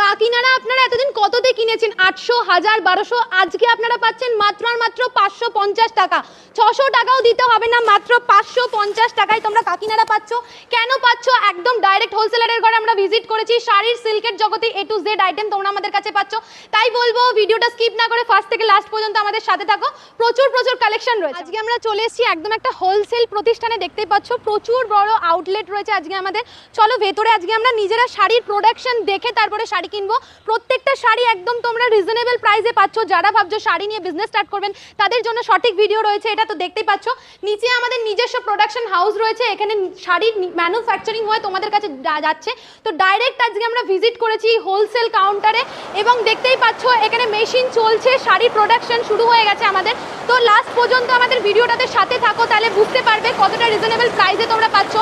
কাকিনারা আপনারা এতদিন কততে কিনেছেন? আটশো, হাজার, বারোশো, আজকে আপনারা পাচ্ছেন মাত্র আর মাত্র পাঁচশো পঞ্চাশ টাকা। ছশো টাকাও দিতে হবে না, মাত্র পাঁচশো পঞ্চাশ টাকায় তোমরা কাকিনারা পাচ্ছ। কেন পাচ্ছ? একদম ডাইরেক্ট হোলসেলারের ঘরে আমরা ভিজিট করেছি। শাড়ির সিল্কের জগতে এ টু জেড আইটেম তোমরা আমাদের কাছে পাচ্ছ। তাই বলব, ভিডিওটা স্কিপ না করে ফার্স্ট থেকে লাস্ট পর্যন্ত আমাদের সাথে থাকো। প্রচুর প্রচুর কালেকশন রয়েছে। আজকে আমরা চলে এসেছি একদম একটা হোলসেল প্রতিষ্ঠানে, দেখতেই পাচ্ছ। প্রচুর বড় আউটলেট রয়েছে আজকে আমাদের। চলো ভেতরে, আজকে আমরা নিজেরা শাড়ির প্রোডাকশন দেখে তারপরে শাড়ি কিনবো। প্রত্যেকটা শাড়ি একদম তোমরা রিজনেবল প্রাইসে পাচ্ছ। যারা ভাবছ শাড়ি নিয়ে বিজনেস স্টার্ট করবেন, তাদের জন্য সঠিক ভিডিও রয়েছে, এটা তো দেখতেই পাচ্ছ। নিচে আমাদের নিজস্ব প্রোডাকশন হাউস রয়েছে, এখানে শাড়ির ম্যানুফ্যাকচারিং হয়ে তোমাদের কাছে যাচ্ছে। তো ডাইরেক্ট আজকে আমরা ভিজিট করেছি হোলসেল কাউন্টারে এবং দেখতেই পাচ্ছ, এখানে মেশিন চলছে, শাড়ির প্রোডাকশন শুরু হয়ে গেছে আমাদের। তো লাস্ট পর্যন্ত আমাদের ভিডিওটাতে সাথে থাকো, তাহলে বুঝতে পারবে কতটা রিজনেবল প্রাইসে তোমরা পাচ্ছ।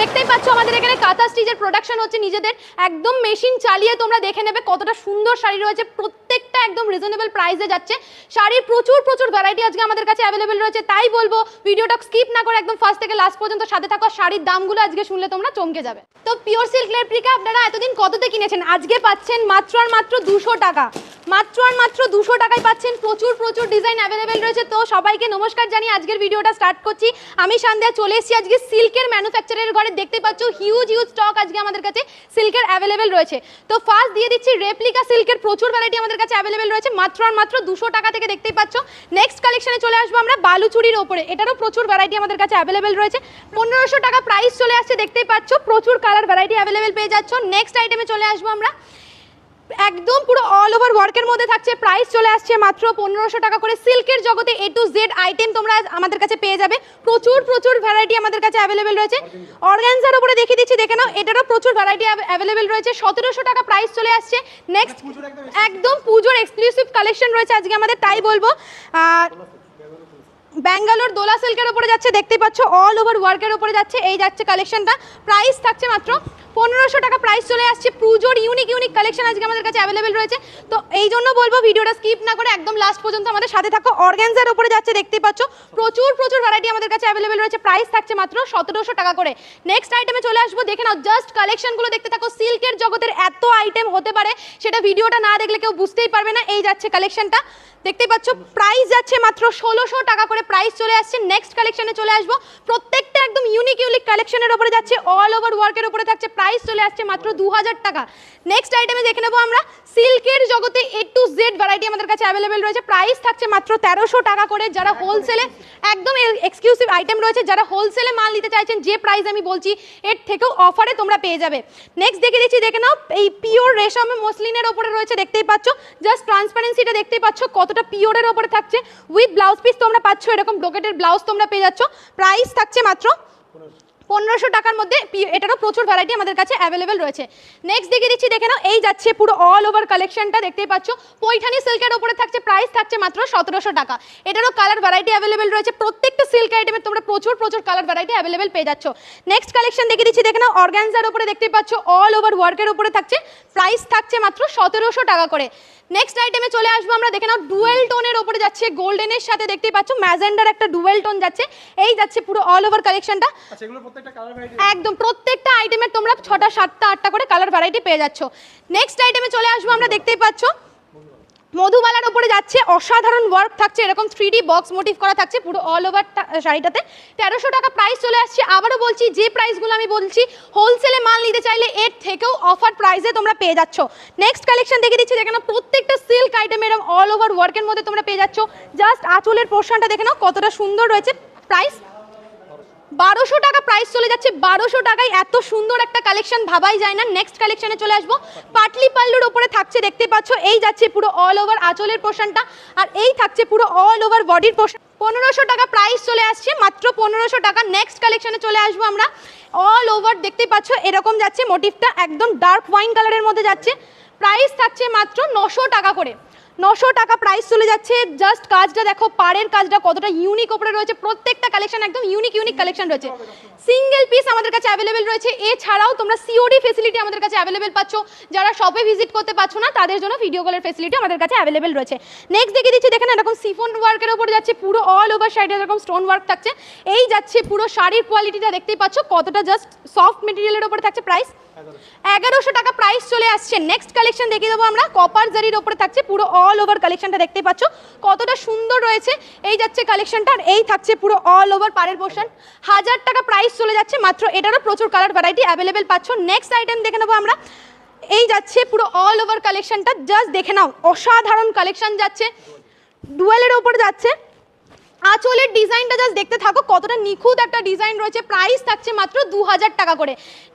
দেখতেই পাচ্ছ আমাদের এখানে কাঁথা স্টিচের প্রোডাকশন হচ্ছে নিজেদের। একদম মেশিন চালিয়ে তোমরা দেখে নেবে কতটা সুন্দর শাড়ি রয়েছে। প্রত্যেকটা একদম রিজনেবল প্রাইসে যাচ্ছে। শাড়ির প্রচুর প্রচুর ভ্যারাইটি আজকে আমাদের কাছে অ্যাভেলেবেল রয়েছে। তাই বলব ভিডিওটা স্কিপ না করে একদম ফার্স্ট থেকে লাস্ট পর্যন্ত সাথে থাকো। শাড়ির দামগুলো আজকে শুনলে তোমরা চমকে যাবে। তো পিওর সিল্ক রেপ্লিকা আপনারা এতদিন কততে কিনেছেন? আজকে পাচ্ছেন মাত্র আর মাত্র দুশো টাকা। মাত্র আর মাত্র দুশো টাকায় পাচ্ছেন প্রচুর প্রচুর ডিজাইন অ্যাভেলেবেল রয়েছে। তো সবাইকে নমস্কার জানিয়ে আজকের ভিডিওটা স্টার্ট করছি। আমি সন্ধ্যা চলে এসেছি আজকে সিল্কের ম্যানুফ্যাকচারের ঘরে। দেখতে পাচ্ছ হিউজ হিউজ স্টক আজকে আমাদের কাছে সিল্কের অ্যাভেলেবেল রয়েছে। তো ফার্স্ট দিয়ে দিচ্ছি রেপ্লিকা সিল্কের প্রচুর ভ্যারাইটি আমাদের অ্যাভেলেবেল রয়েছে মাত্র আর মাত্র দুশো টাকা থেকে দেখতেই পাচ্ছ। নেক্সট কালেকশনে চলে আসব আমরা বালুচুরির ওপরে। এটারও প্রচুর ভ্যারাইটি আমাদের কাছে অ্যাভেলেবেল রয়েছে। পনেরোশো টাকা প্রাইস চলে আসছে, দেখতেই পাচ্ছ। প্রচুর কালার ভ্যারাইটি অ্যাভেলেবেল পেয়ে যাচ্ছ। নেক্সট আইটেমে চলে আসব আমরা। একদম পুরো অল ওভার ওয়ার্কের মধ্যে থাকছে প্রাইস চলে আসছে মাত্র পনেরোশো টাকা করে। সিল্কের জগতে এ টু জেড আইটেম তোমরা আমাদের কাছে পেয়ে যাবে। প্রচুর প্রচুর ভ্যারাইটি আমাদের কাছে অ্যাভেলেবেল রয়েছে। অর্গানজার উপরে দেখিয়ে দিচ্ছি দেখে নাও এটারও প্রচুর ভ্যারাইটি অ্যাভেলেবেল রয়েছে। সতেরোশো টাকা প্রাইস চলে আসছে। নেক্সট একদম পুজোর এক্সক্লুসিভ কালেকশন রয়েছে আজকে আমাদের তাই বলব। আর ব্যাঙ্গালোর দোলা সিল্কের উপরে যাচ্ছে দেখতে পাচ্ছ অল ওভার ওয়ার্কের উপরে যাচ্ছে এই যাচ্ছে কালেকশনটা প্রাইস থাকছে মাত্র পনেরোশো টাকা প্রাইস চলে আসছে। পুজোর ইউনিক ইউনিক কালেকশন আজকে আমাদের কাছে অ্যাভেলেবেল রয়েছে। তো এই জন্য বলব ভিডিওটা স্কিপ না করে একদম লাস্ট পর্যন্ত আমাদের সাথে থাকো। অর্গ্যানজার উপরে যাচ্ছে দেখতে পাচ্ছ। প্রচুর প্রচুর ভ্যারাইটি আমাদের কাছে অ্যাভেলেবেল রয়েছে। প্রাইস থাকছে মাত্র সতেরোশো টাকা করে। নেক্সট আইটেমে চলে আসব। দেখে নাও জাস্ট কালেকশনগুলো দেখতে থাকো। সিল্কের জগতের এত আইটেম হতে পারে, সেটা ভিডিওটা না দেখলে কেউ বুঝতেই পারবে না। এই যাচ্ছে কালেকশনটা দেখতেই পাচ্ছ প্রাইস যাচ্ছে মাত্র ষোলোশো টাকা করে। প্রাইস চলে আসছে। নেক্সট কালেকশনে চলে আসব। প্রত্যেকটা একদম ইউনিক ইউনিক কালেকশনের উপরে যাচ্ছে। অল ওভার ওয়ার্কের উপরে থাকছে। প্রাইস চলে আসছে মাত্র দু হাজার টাকা নেক্সট আইটেমে দেখে নেব আমরা। সিল্কের জগতে এ টু জেড ভ্যারাইটি আমাদের কাছে অ্যাভেলেবেল রয়েছে। প্রাইস থাকছে মাত্র তেরোশো টাকা করে। যারা হোলসেলে একদম এক্সক্লুসিভ আইটেম রয়েছে, যারা হোলসেলে মাল নিতে চাইছেন, যে প্রাইস আমি বলছি, এর থেকেও অফারে তোমরা পেয়ে যাবে। নেক্সট দেখে দিচ্ছি, দেখে নাও, এই পিওর রেশমে মসলিনের ওপরে রয়েছে, দেখতেই পাচ্ছ। জাস্ট ট্রান্সপারেন্সিটা দেখতেই পাচ্ছ, কতটা পিওরের ওপরে থাকছে। উইথ ব্লাউজ পিস তোমরা পাচ্ছ, এরকম ব্রোকেটের ব্লাউজ তোমরা পেয়ে যাচ্ছ। প্রাইস থাকছে মাত্র পনেরোশো টাকার মধ্যে এটারও প্রচুর ভ্যারাইটি আমাদের কাছে অ্যাভেলেবেল রয়েছে। নেক্সট দেখে দিচ্ছি, দেখে নাও, এই যাচ্ছে পুরো অল ওভার কালেকশনটা দেখতেই পাচ্ছ। পৈঠানি সিল্কের ওপরে থাকছে প্রাইস থাকছে মাত্র সতেরোশো টাকা। এটারও কালার ভ্যারাইটি অ্যাভেলেবেল রয়েছে। প্রত্যেকটা সিল্ক আইটেমে তোমরা প্রচুর প্রচুর কালার ভ্যারাইটি অ্যাভেলেবেল পেয়ে যাচ্ছ। নেক্সট কালেকশন দেখে দিচ্ছি, দেখে নাও অর্গানজার উপরে দেখতেই পাচ্ছ অল ওভার ওয়ার্কের উপরে থাকছে প্রাইস থাকছে মাত্র সতেরোশো টাকা করে। নেক্সট আইটেমে চলে আসব আমরা, দেখে নাও ডুয়েল টোনের ওপরে যাচ্ছে গোল্ডেনের সাথে দেখতেই পাচ্ছ, ম্যাজেন্ডার একটা ডুয়েল টোন যাচ্ছে। এই যাচ্ছে পুরো অল ওভার কালেকশনটা একদম, প্রত্যেকটা আইটেমের তোমরা ছটা, সাতটা, আটটা করে কালার ভ্যারাইটি পেয়ে যাচ্ছ। নেক্সট আইটেমে চলে আসব, আমরা দেখতেই পাচ্ছ। মধুবালার ওপরে যাচ্ছে, অসাধারণ ওয়ার্ক থাকছে, এরকম থ্রি বক্স মোটিভ করা থাকছে, পুরো অল ওভার শাড়িটাতে। তেরোশো টাকা প্রাইস চলে আসছে, আবারও বলছি, যে প্রাইসগুলো আমি বলছি হোলসেলে মাল নিতে চাইলে এর থেকেও অফার প্রাইসে তোমরা পেয়ে যাচ্ছ। নেক্সট কালেকশন দেখে দিচ্ছি, দেখে নাও, প্রত্যেকটা সিল্ক আইটেম এরকম অল ওভার ওয়ার্কের মধ্যে তোমরা পেয়ে যাচ্ছ। জাস্ট আঁচলের পোর্শনটা দেখে নাও, কতটা সুন্দর রয়েছে প্রাইস বারোশো টাকা প্রাইস চলে যাচ্ছে, বারোশো টাকায় এত সুন্দর একটা কালেকশন ভাবাই যায় না। নেক্সট কালেকশনে চলে আসব। পাটলি পাল্লুর ওপরে থাকছে, দেখতে পাচ্ছ, এই যাচ্ছে পুরো অল ওভার আঁচলের পোর্শনটা আর এই থাকছে পুরো অল ওভার বডির পোর্শন পনেরোশো টাকা প্রাইস চলে আসছে, মাত্র পনেরোশো টাকা। নেক্সট কালেকশনে চলে আসব আমরা। অল ওভার দেখতে পাচ্ছ, এরকম যাচ্ছে মোটিভটা একদম ডার্ক ওয়াইন কালারের মধ্যে যাচ্ছে। প্রাইস থাকছে মাত্র নশো টাকা করে। নশো টাকা প্রাইস চলে যাচ্ছে। জাস্ট কাজটা দেখো পাড়ের কাজটা কতটা ইউনিক ওপরে রয়েছে। প্রত্যেকটা কালেকশন একদম ইউনিক ইউনিক কালেকশন রয়েছে। সিঙ্গেল পিস আমাদের কাছে অ্যাভেলেবেল রয়েছে। এছাড়াও তোমরা সিওডি ফেসিলিটি আমাদের কাছে অ্যাভেলেবেল পাচ্ছ। যারা শপে ভিজিট করতে পারছ না তাদের জন্য ভিডিও কলের ফেসিলিটি আমাদের কাছে অ্যাভেলেবেল রয়েছে। নেক্সট দেখে দিচ্ছি দেখেন এরকম সিফন ওয়ার্কের ওপরে যাচ্ছে পুরো অল ওভার সাইডে এরকম স্টোন ওয়ার্ক থাকছে এই যাচ্ছে পুরো শাড়ির কোয়ালিটিটা দেখতেই পাচ্ছ কতটা জাস্ট সফট মেটেরিয়ালের ওপরে থাকছে প্রাইস এগারোশো। টাকা প্রাইস চলে আসছে। নেক্সট কালেকশন দেখিয়ে দেবো আমরা কপার জারির ওপরে থাকছে পুরো অল ওভার কালেকশনটা দেখতে পাচ্ছ। কতটা সুন্দর রয়েছে। এই যাচ্ছে কালেকশনটা আর এই থাকছে পুরো অল ওভার পাড়ের পোর্শন হাজার টাকা প্রাইস চলে যাচ্ছে, মাত্র এটারও প্রচুর কালার ভ্যারাইটি অ্যাভেলেবেল পাচ্ছ। নেক্সট আইটেম দেখে নেব আমরা। এই যাচ্ছে পুরো অল ওভার কালেকশনটা জাস্ট দেখে নাও, অসাধারণ কালেকশন যাচ্ছে। ডুয়েলের ওপর যাচ্ছে। আঁচলের ডিজাইনটা জাস্ট দেখতে থাকো, কতটা নিখুঁত একটা ডিজাইন রয়েছে প্রাইস থাকছে মাত্র দু হাজার টাকা করে।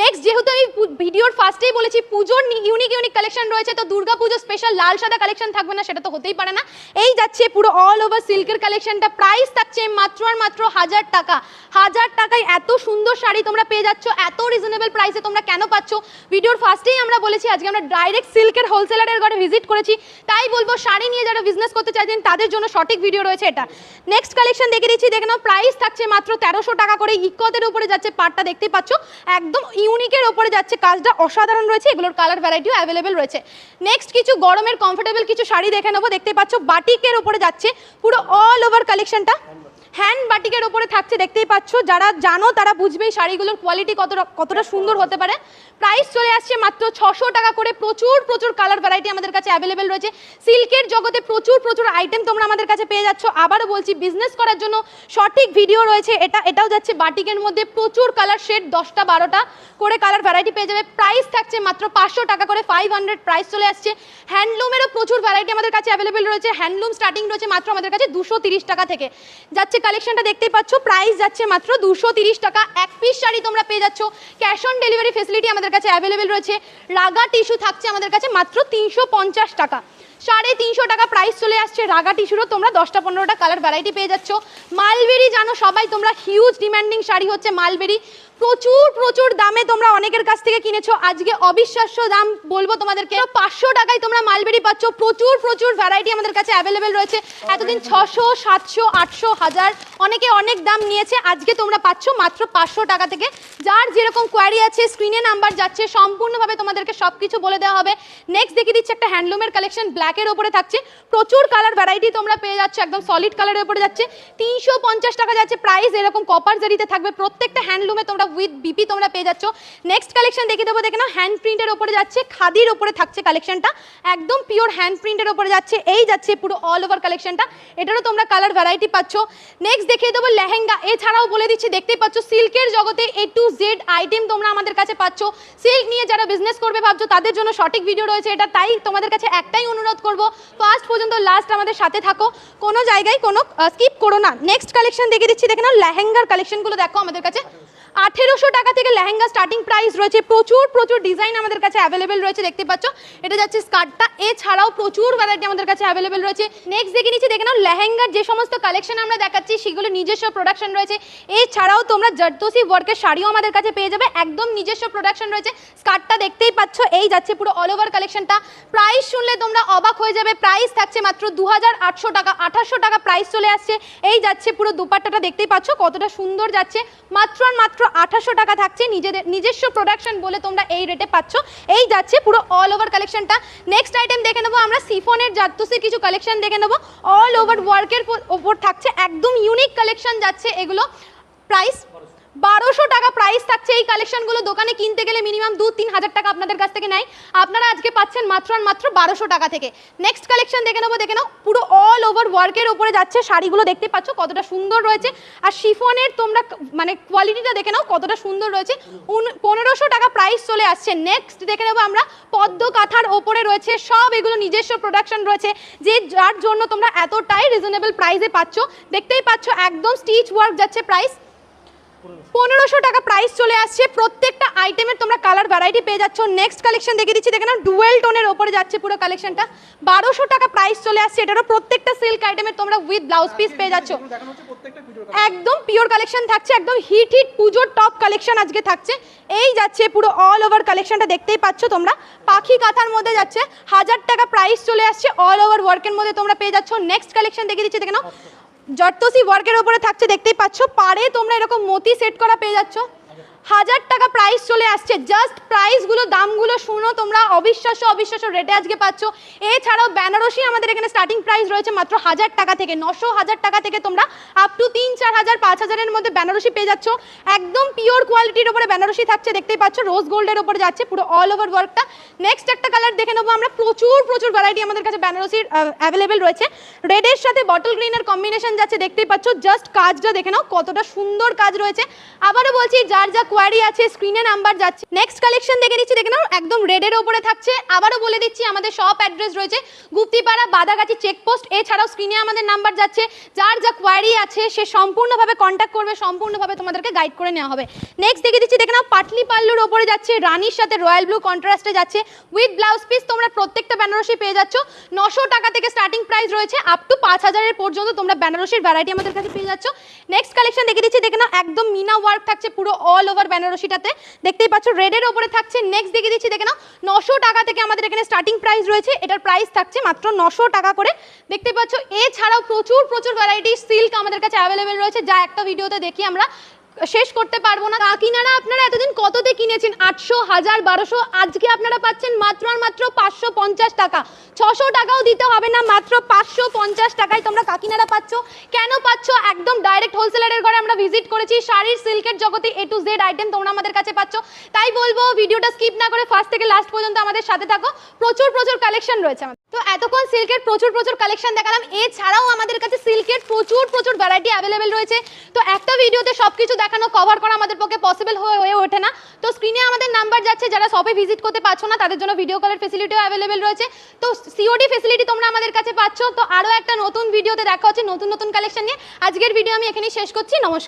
নেক্সট যেহেতু আমি ভিডিওর ফার্স্টেই বলেছি, পুজোর ইউনিক ইউনিক কালেকশন রয়েছে, তো দুর্গা পুজো স্পেশাল লাল সাদা কালেকশন থাকবে না, সেটা তো হতেই পারে না। এই যাচ্ছে পুরো অল ওভার সিল্কের কালেকশনটা প্রাইস থাকছে মাত্র আর মাত্র হাজার টাকা। হাজার টাকায় এত সুন্দর শাড়ি তোমরা পেয়ে যাচ্ছ, এত রিজনেবল প্রাইসে তোমরা কেন পাচ্ছ? ভিডিওর ফার্স্টেই আমরা বলেছি, আজকে আমরা ডাইরেক্ট সিল্কের হোলসেলারের ঘরে ভিজিট করেছি। তাই বলব, শাড়ি নিয়ে যারা বিজনেস করতে চাইছেন, তাদের জন্য সঠিক ভিডিও রয়েছে এটা। নেক্সট কালেকশন দেখে দিচ্ছি। দেখে নাও প্রাইস থাকছে মাত্র তেরোশো টাকা করে। ইকতের উপরে যাচ্ছে পাটটা দেখতে পাচ্ছ। একদম ইউনিকের উপরে যাচ্ছে। কাজটা অসাধারণ রয়েছে। এগুলোর কালার ভ্যারাইটিও অ্যাভেলেবেল রয়েছে। নেক্সট কিছু গরমের কমফোর্টেবল কিছু শাড়ি দেখে নেব। দেখতে পাচ্ছ, বাটিকের উপরে যাচ্ছে। পুরো অল ওভার কালেকশনটা হ্যান্ড বাটিকের ওপরে থাকছে, দেখতেই পাচ্ছ। যারা জানো, তারা বুঝবে শাড়িগুলোর কোয়ালিটি কতটা কতটা সুন্দর হতে পারে। প্রাইস চলে আসছে মাত্র ছশো টাকা করে। প্রচুর প্রচুর কালার ভ্যারাইটি আমাদের কাছে অ্যাভেলেবেল রয়েছে। সিল্কের জগতে প্রচুর প্রচুর আইটেম তোমরা আমাদের কাছে পেয়ে যাচ্ছ। আবারও বলছি বিজনেস করার জন্য সঠিক ভিডিও রয়েছে। এটা, এটাও যাচ্ছে বাটিকের মধ্যে। প্রচুর কালার শেড দশটা, বারোটা করে কালার ভ্যারাইটি পেয়ে যাবে। প্রাইস থাকছে মাত্র পাঁচশো টাকা করে। ফাইভ হান্ড্রেড প্রাইস চলে আসছে। হ্যান্ডলুমেরও প্রচুর ভ্যারাইটি আমাদের কাছে অ্যাভেলেবেল রয়েছে। হ্যান্ডলুম স্টার্টিং রয়েছে মাত্র আমাদের কাছে দুশো টাকা থেকে। যাচ্ছে কালেকশনটা দেখতে পাচ্ছ। প্রাইস যাচ্ছে মাত্র দুশো টাকা। এক পিস শাড়ি তোমরা পেয়ে যাচ্ছ। ক্যাশ অন ডেলিভারি ফেসিলিটি আমাদের কাছে অ্যাভেলেবেল রয়েছে। রাগা টিস্যু থাকছে আমাদের কাছে মাত্র তিনশো পঞ্চাশ টাকা। সাড়ে তিনশো টাকা প্রাইস চলে আসছে রাগা টিস্যুরও তোমরা দশটা পনেরোটা কালার ভ্যারাইটি পেয়ে যাচ্ছ। মালবেরি জানো সবাই, তোমরা হিউজ ডিমান্ডিং শাড়ি হচ্ছে মালবেরি। প্রচুর প্রচুর দামে তোমরা অনেকের কাছ থেকে কিনেছো। আজকে অবিশ্বাস্য দাম বলব তোমাদেরকে। পাঁচশো টাকায় তোমরা মালবেরি পাচ্ছ। প্রচুর প্রচুর ভ্যারাইটি আমাদের কাছে অ্যাভেলেবেল রয়েছে। এতদিন ছশো, সাতশো, আটশো, হাজার অনেকে অনেক দাম নিয়েছে। আজকে তোমরা পাচ্ছ মাত্র পাঁচশো টাকা থেকে। যার যেরকম কোয়ারি আছে স্ক্রিনে নাম্বার যাচ্ছে, সম্পূর্ণভাবে তোমাদেরকে সব কিছু বলে দেওয়া হবে। নেক্সট দেখিয়ে দিচ্ছে একটা হ্যান্ডলুমের কালেকশন ব্ল্যাকের ওপরে থাকছে। প্রচুর কালার ভ্যারাইটি তোমরা পেয়ে যাচ্ছ, একদম সলিড কালারের ওপরে যাচ্ছে। তিনশো পঞ্চাশ টাকা যাচ্ছে প্রাইস এরকম কপার জারিতে থাকবে। প্রত্যেকটা হ্যান্ডলুমে তোমরা উইথ বিপি তোমরা পেয়ে যাচ্ছ। নেক্সট কালেকশন দেখে দেবো, দেখে না হ্যান্ড প্রিন্টের ওপরে যাচ্ছে, খাদির ওপরে থাকছে কালেকশনটা একদম পিওর হ্যান্ড প্রিন্টের ওপরে যাচ্ছে, এই যাচ্ছে পুরো অল ওভার কালেকশনটা এটারও তোমরা কালার ভ্যারাইটি পাচ্ছ। নেক্সট দেখিয়ে দেবো লেহেঙ্গা, এছাড়াও বলে দিচ্ছি, দেখতেই পাচ্ছ সিল্কের জগতে এ টু জেড আইটেম তোমরা আমাদের কাছে পাচ্ছ। সিল্ক নিয়ে যারা বিজনেস করবে ভাবছ, তাদের জন্য সঠিক ভিডিও রয়েছে এটা। তাই তোমাদের কাছে একটাই অনুরোধ করব। ফার্স্ট পর্যন্ত লাস্ট আমাদের সাথে থাকো। কোনো জায়গায় কোনো স্কিপ করো না। নেক্সট কালেকশন দেখে দিচ্ছি। দেখে নাও, লেহেঙ্গার কালেকশনগুলো দেখো আমাদের কাছে। আঠেরোশো টাকা থেকে লেহেঙ্গা স্টার্টিং প্রাইস রয়েছে। প্রচুর প্রচুর ডিজাইন আমাদের কাছে অ্যাভেলেবেল রয়েছে, দেখতে পাচ্ছ? এটা যাচ্ছে স্কার্টটা এছাড়াও প্রচুর ভ্যারাইটি আমাদের কাছে অ্যাভেলেবেল রয়েছে। নেক্সট দেখে নিচ্ছি, দেখে নাও, লেহেঙ্গার যে সমস্ত কালেকশন আমরা দেখাচ্ছি, সেগুলো নিজস্ব প্রোডাকশন রয়েছে। এছাড়াও তোমরা জর্দোসি ওয়ার্কের শাড়িও আমাদের কাছে পেয়ে যাবে। একদম নিজস্ব প্রোডাকশন রয়েছে। স্কার্টটা দেখতেই পাচ্ছ, এই যাচ্ছে পুরো অল ওভার কালেকশনটা প্রাইস শুনলে তোমরা অবাক হয়ে যাবে। প্রাইস থাকছে মাত্র দু হাজার আটশো টাকা আঠাশশো টাকা প্রাইস চলে আসছে। এই যাচ্ছে পুরো দুপাট্টাটা, দেখতেই পাচ্ছ কতটা সুন্দর যাচ্ছে। মাত্র আর মাত্র আঠাশশো টাকা থাকছে নিজেদের নিজস্ব প্রোডাকশন বলে তোমরা এই রেটে পাচ্ছ। এই যাচ্ছে পুরো অল ওভার কালেকশনটা নেক্সট আইটেম দেখে নেব আমরা সিফনের জাতুসির কিছু কালেকশন দেখে নেব। অল ওভার ওয়ার্কের ওপর থাকছে একদম ইউনিক কালেকশন যাচ্ছে এগুলো। প্রাইস বারোশো টাকা প্রাইস থাকছে এই কালেকশনগুলো দোকানে কিনতে গেলে মিনিমাম দু তিন হাজার টাকা আপনাদের কাছ থেকে নেয়। আপনারা আজকে পাচ্ছেন মাত্র আর মাত্র বারোশো টাকা থেকে। নেক্সট কালেকশন দেখে নেব, দেখে নাও। পুরো অল ওভার ওয়ার্কের ওপরে যাচ্ছে শাড়িগুলো, দেখতে পাচ্ছ কতটা সুন্দর রয়েছে। আর শিফনের তোমরা মানে কোয়ালিটিটা দেখে নাও, কতটা সুন্দর রয়েছে। পনেরোশো টাকা প্রাইস চলে আসছে। নেক্সট দেখে নেব আমরা, পদ্ম কাঁথার ওপরে রয়েছে, সব এগুলো নিজস্ব প্রোডাকশন রয়েছে, যে যার জন্য তোমরা এতটাই রিজনেবল প্রাইসে পাচ্ছ। দেখতেই পাচ্ছ, একদম স্টিচ ওয়ার্ক যাচ্ছে প্রাইস পনেরোশো টাকা প্রাইস চলে আসছে। প্রত্যেকটা আইটেমের তোমরা কালার ভ্যারাইটি পেয়ে যাচ্ছ। নেক্সট কালেকশন দেখে দিচ্ছি। দেখে নাও ডুয়েল টোনের ওপরে যাচ্ছে পুরো কালেকশনটা বারোশো টাকা প্রাইস চলে আসছে। এটারও প্রত্যেকটা সিল্ক আইটেমের তোমরা উইথ ব্লাউজ পিস পেয়ে যাচ্ছ। একদম পিওর কালেকশন থাকছে। একদম হিট হিট পুজোর টপ কালেকশন আজকে থাকছে। এই যাচ্ছে পুরো অল ওভার কালেকশনটা দেখতেই পাচ্ছ তোমরা। পাখি কাঁথার মধ্যে যাচ্ছে। হাজার টাকা প্রাইস চলে আসছে। অল ওভার ওয়ার্কের মধ্যে তোমরা পেয়ে যাচ্ছ। নেক্সট কালেকশন দেখে দিচ্ছি। দেখে নাও জটতসি ওয়ার্কের ওপরে থাকছে দেখতেই পাচ্ছ। পারে তোমরা এরকম মতি সেট করা পেয়ে যাচ্ছ। হাজার টাকা প্রাইস চলে আসছে। জাস্ট প্রাইসগুলো দামগুলো শুনো তোমরা। অবিশ্বাস্য অবিশ্বাস্য রেটে আজকে পাচ্ছ। এছাড়াও বেনারসি আমাদের এখানে স্টার্টিং প্রাইস রয়েছে মাত্র হাজার টাকা থেকে। নশো হাজার টাকা থেকে তোমরা আপ টু তিন, চার হাজার, পাঁচ হাজারের মধ্যে বেনারসি পেয়ে যাচ্ছ। একদম পিওর কোয়ালিটির ওপরে বেনারসি থাকছে, দেখতেই পাচ্ছ। রোজ গোল্ডের ওপরে যাচ্ছে, পুরো অল ওভার ওয়ার্কটা নেক্সট একটা কালার দেখে নেব আমরা। প্রচুর প্রচুর ভ্যারাইটি আমাদের কাছে বেনারসির অ্যাভেলেবেল রয়েছে। রেডের সাথে বটল গ্রিনের কম্বিনেশন যাচ্ছে, দেখতেই পাচ্ছ। জাস্ট কাজটা দেখে নাও, কতটা সুন্দর কাজ রয়েছে। আবারও বলছি, যার যা কোয়ারি আছে স্ক্রিনে নাম্বার যাচ্ছে। নেক্সট কালেকশন দেখে নিচ্ছি, দেখে নাও, একদম রেডের ওপরে থাকছে। আবারও বলে দিচ্ছি, আমাদের শপ অ্যাড্রেস রয়েছে গুপ্তিপাড়া বাদাগাছি চেকপোস্ট এছাড়াও স্ক্রিনে আমাদের নাম্বার যাচ্ছে। যার যা কোয়ারি আছে, সে সম্পূর্ণভাবে কন্ট্যাক্ট করবে, সম্পূর্ণভাবে তোমাদেরকে গাইড করে নেওয়া হবে। নেক্সট দেখে দিচ্ছি, দেখে নাও পাটলি পাল্লুর ওপরে যাচ্ছে, রানীর সাথে রয়্যাল ব্লু কন্ট্রাস্টে যাচ্ছে। উইথ ব্লাউজ পিস তোমরা প্রত্যেকটা বেনারসি পেয়ে যাচ্ছ। নশো টাকা থেকে স্টার্টিং প্রাইস রয়েছে আপ টু পাঁচ হাজারের পর্যন্ত তোমরা বেনারসির ভ্যারাইটি আমাদের কাছে পেয়ে যাচ্ছ। নেক্সট কালেকশন দেখে দিচ্ছি, দেখে নাও, একদম মিনা ওয়ার্ক থাকছে, পুরো অল ওভার বেনারসিটাতে। দেখতেই পাচ্ছ রেডের ওপরে থাকছে নেক্সট দেখে দিচ্ছি, দেখে নাও, নশো টাকা থেকে আমাদের এখানে স্টার্টিং প্রাইস রয়েছে, এটার প্রাইস থাকছে মাত্র নশো টাকা করে। দেখতে পাচ্ছ, এছাড়াও প্রচুর প্রচুর ভ্যারাইটি সিল্ক আমাদের কাছে অ্যাভেলেবেল রয়েছে, যা একটা ভিডিওতে দেখি আমরা। শেষ করতে পারব না। কাকিনারা আপনারা এতদিন কততে কিনেছেন? আটশো, হাজার, বারোশো? আজকে আপনারা পাচ্ছেন মাত্র আর মাত্র পাঁচশো পঞ্চাশ টাকা। ছশো টাকাও দিতে হবে না, মাত্র পাঁচশো পঞ্চাশ টাকায় তোমরা কাকিনারা পাচ্ছ। কেন পাচ্ছ? একদম ডাইরেক্ট হোলসেলারের ঘরে আমরা ভিজিট করেছি। শাড়ির সিল্কের জগতে এ টু জেড আইটেম তোমরা আমাদের কাছে পাচ্ছ। তাই বলব, ভিডিওটা স্কিপ না করে ফার্স্ট থেকে লাস্ট পর্যন্ত আমাদের সাথে থাকো। প্রচুর প্রচুর কালেকশন রয়েছে আমাদের। তো এতক্ষণ সিল্কের প্রচুর প্রচুর কালেকশন দেখালাম। এছাড়াও আমাদের কাছে সিল্কের প্রচুর প্রচুর ভ্যারাইটি অ্যাভেলেবেল রয়েছে। তো একটা ভিডিওতে সব কিছু দেখানো কভার করা আমাদের পক্ষে পসিবল হয়ে ওঠে না। তো স্ক্রিনে আমাদের নাম্বার যাচ্ছে, যারা শপে ভিজিট করতে পারছ না, তাদের জন্য ভিডিও কলের ফেসিলিটিও অ্যাভেলেবেল রয়েছে। তো সিওডি ফেসিলিটি তোমরা আমাদের কাছে পাচ্ছ। তো আরও একটা নতুন ভিডিওতে দেখা হচ্ছে, নতুন নতুন কালেকশন নিয়ে। আজকের ভিডিও আমি এখানেই শেষ করছি, নমস্কার।